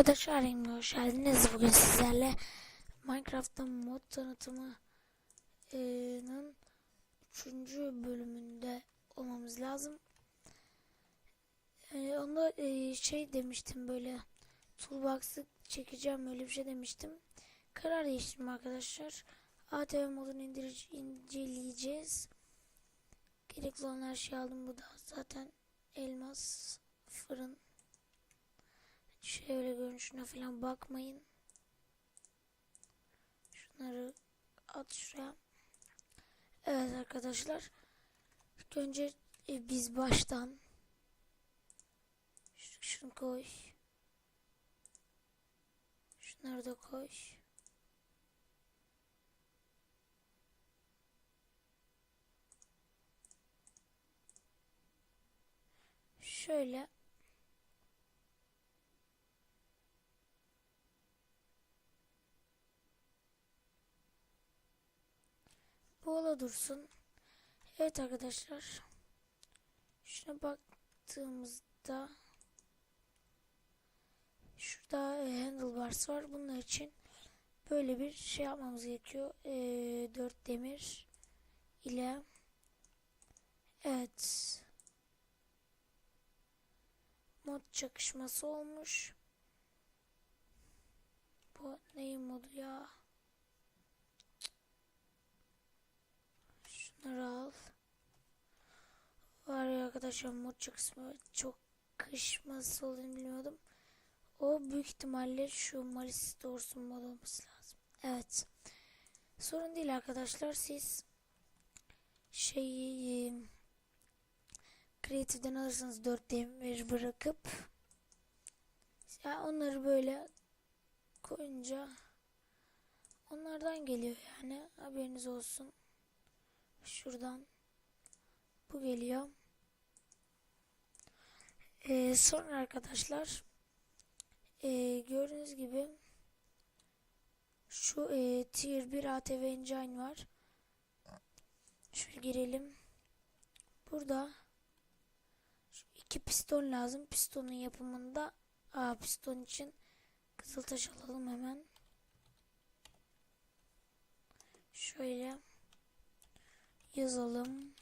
Arkadaşlar yayınıma hoş geldiniz. Bugün sizlerle Minecraft'ta mod tanıtımının 3. bölümünde olmamız lazım. Ee, onda şey demiştim böyle toolbox'ı çekeceğim öyle bir şey demiştim. Karar değiştirdim arkadaşlar. ATV modunu inceleyeceğiz. Gerekli olan her şeyi aldım. Bu da zaten elmas fırın Şöyle görünüşüne falan bakmayın. Şunları at şuraya. Evet arkadaşlar. İlk önce e, biz baştan şunu, koy. Şunları da koy. Şöyle Bu ola dursun. Evet arkadaşlar. Şuna baktığımızda şurada e, handlebars var. Bunun için böyle bir şey yapmamız gerekiyor. E, 4 demir ile evet mod çakışması olmuş. Bu neyin modu ya? Şunları al. Var ya arkadaşlar mod kısmı çok kışması olduğunu bilmiyordum. O büyük ihtimalle şu Maris doğrusu mod olması lazım. Evet. Sorun değil arkadaşlar. Siz şeyi Creative'den alırsanız 4 demir bırakıp ya onları böyle koyunca onlardan geliyor yani haberiniz olsun. Şuradan bu geliyor. Ee, sonra arkadaşlar e, gördüğünüz gibi şu e, tier 1 ATV engine var. Şöyle girelim. Burada şu iki piston lazım. Pistonun yapımında aa, piston için kızıltaş alalım hemen. Şöyle yazalım.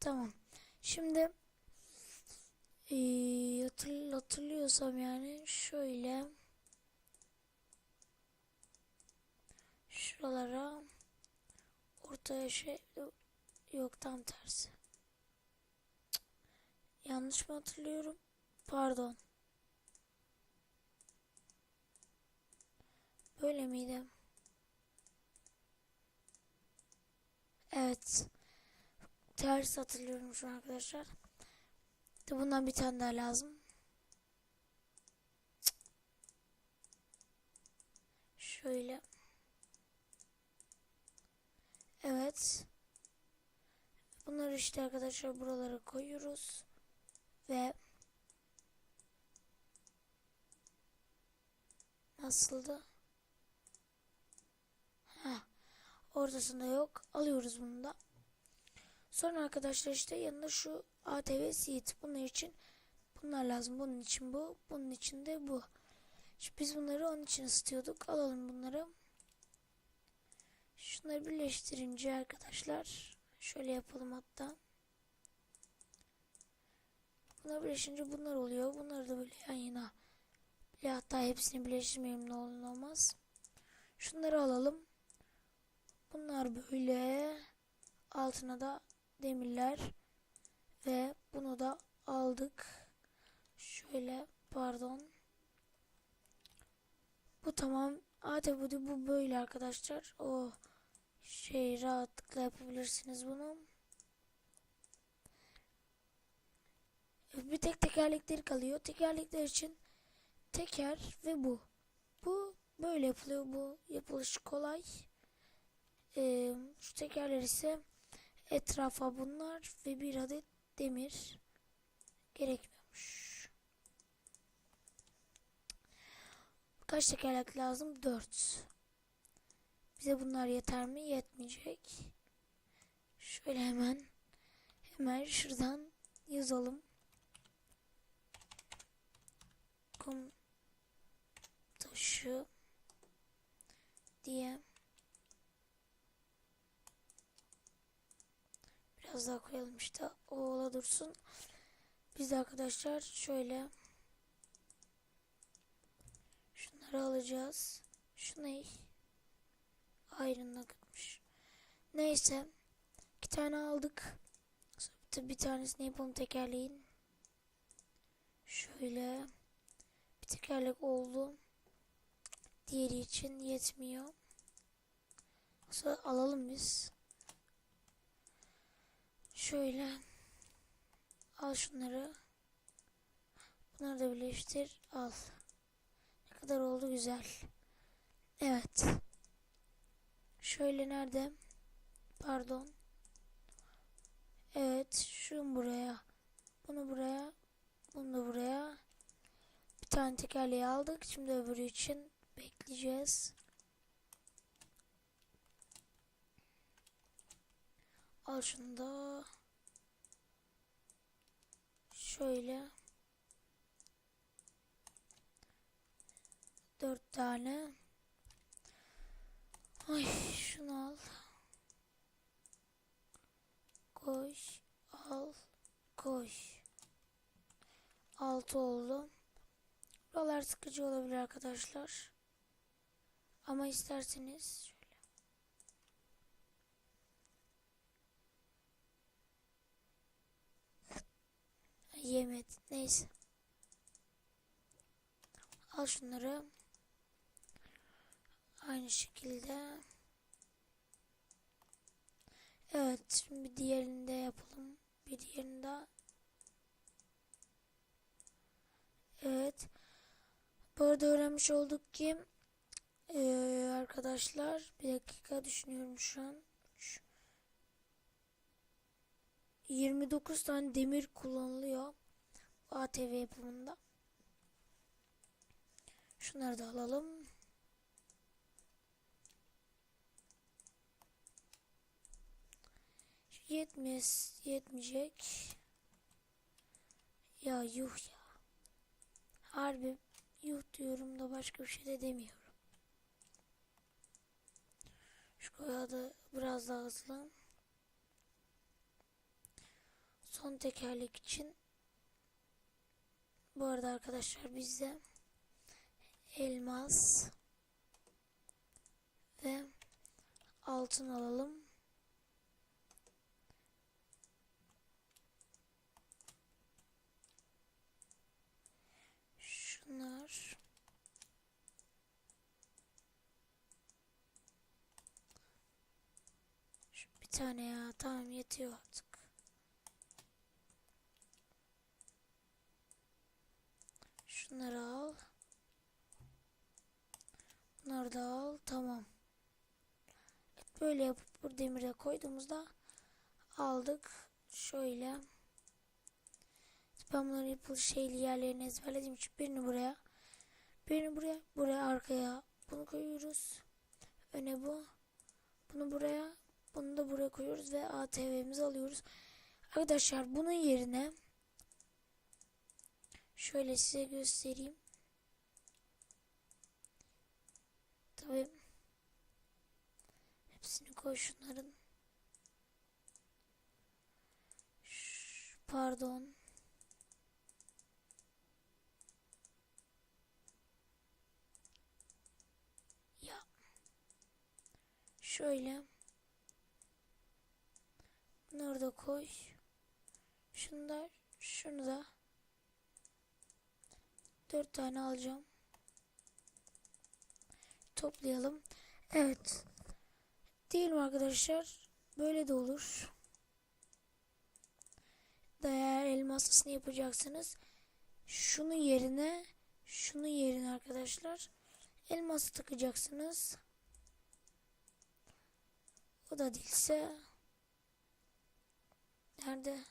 Tamam. Şimdi ee, hatırl hatırlıyorsam yani şöyle şuralara ortaya şey yok tam tersi. Yanlış mı hatırlıyorum? Pardon. Böyle miydi? Evet. Ters hatırlıyorum şu an arkadaşlar. Bundan bir tane daha lazım. Şöyle. Evet. Bunları işte arkadaşlar buralara koyuyoruz. Ve nasıldı? Heh. Ortasında yok. Alıyoruz bunu da. Sonra arkadaşlar işte yanında şu ATV seat. Bunun için bunlar lazım. Bunun için bu. Bunun için de bu. Şimdi biz bunları onun için ısıtıyorduk. Alalım bunları. Şunları birleştirince arkadaşlar şöyle yapalım hatta. Bunlar birleşince bunlar oluyor. Bunları da böyle yan yana. Bile hatta hepsini birleştirmeyelim ne olur ne olmaz. Şunları alalım. Bunlar böyle. Altına da demirler. Ve bunu da aldık. Şöyle pardon. Bu tamam. Hadi bu böyle arkadaşlar. O şey rahatlıkla yapabilirsiniz bunu. Bir tek tekerlekleri kalıyor. Tekerlekler için teker ve bu. Bu böyle yapılıyor. Bu yapılışı kolay. Ee, şu tekerler ise etrafa bunlar ve bir adet demir gerekmiyormuş. Kaç tekerlek lazım? 4. Bize bunlar yeter mi? Yetmeyecek. Şöyle hemen hemen şuradan yazalım. kum taşı diye biraz daha koyalım işte o ola dursun. Biz de arkadaşlar şöyle şunları alacağız. Şu ne? Ayrınla gitmiş. Neyse. iki tane aldık. Sonra bir tanesini yapalım tekerleğin. Şöyle. Bir tekerlek oldu. Diğeri için yetmiyor. Sonra alalım biz. Şöyle. Al şunları. Bunları da birleştir. Al. Ne kadar oldu güzel. Evet. Şöyle nerede? Pardon. Evet. Şunu buraya. Bunu buraya. Bunu da buraya. Bir tane tekerleği aldık. Şimdi öbürü için bekleyeceğiz. Al şunu da. Şöyle. Dört tane. Ay şunu al. Koş. Al. Koş. Altı oldu. Buralar sıkıcı olabilir arkadaşlar. Ama isterseniz Yemedi. Neyse. Al şunları. Aynı şekilde. Evet. Şimdi bir diğerini de yapalım. Bir diğerini daha. Evet. Bu arada öğrenmiş olduk ki ee, arkadaşlar bir dakika düşünüyorum şu an. Şu, 29 tane demir kullanılıyor. ATV yapımında. Şunları da alalım. Yetmez, yetmeyecek. Ya yuh ya. Harbi yuh diyorum da başka bir şey de demiyorum. Şu koya da biraz daha hızlı. Son tekerlek için. Bu arada arkadaşlar bizde elmas ve altın alalım. Şunlar. Şu bir tane ya tamam yetiyor artık. Şunları al. Bunları da al. Tamam. Evet, böyle yapıp bu demire koyduğumuzda aldık. Şöyle. Ben bunları yapılış şeyli yerlerini ezberlediğim için birini buraya. Birini buraya. Buraya arkaya. Bunu koyuyoruz. Öne bu. Bunu buraya. Bunu da buraya koyuyoruz ve ATV'mizi alıyoruz. Arkadaşlar bunun yerine Şöyle size göstereyim. Tabii hepsini koy şunların. Pardon. Ya. Şöyle. Bunları da koy. Şunu da, şunu da. Dört tane alacağım. Toplayalım. Evet. Diyelim arkadaşlar. Böyle de olur. Eğer elmaslısını yapacaksınız. Şunu yerine şunu yerine arkadaşlar. Elması takacaksınız. O da değilse nerede?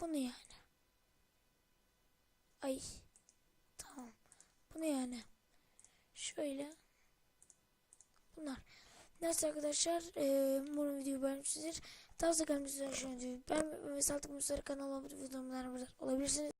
Bunu yani. Ay. Bu ne yani? Şöyle. Bunlar. Neyse arkadaşlar. E, umarım videoyu beğenmişsinizdir. Tavsiye kalmışsınızdır. Ben ve Saltık Musları kanalıma videolarımdan olabilirsiniz.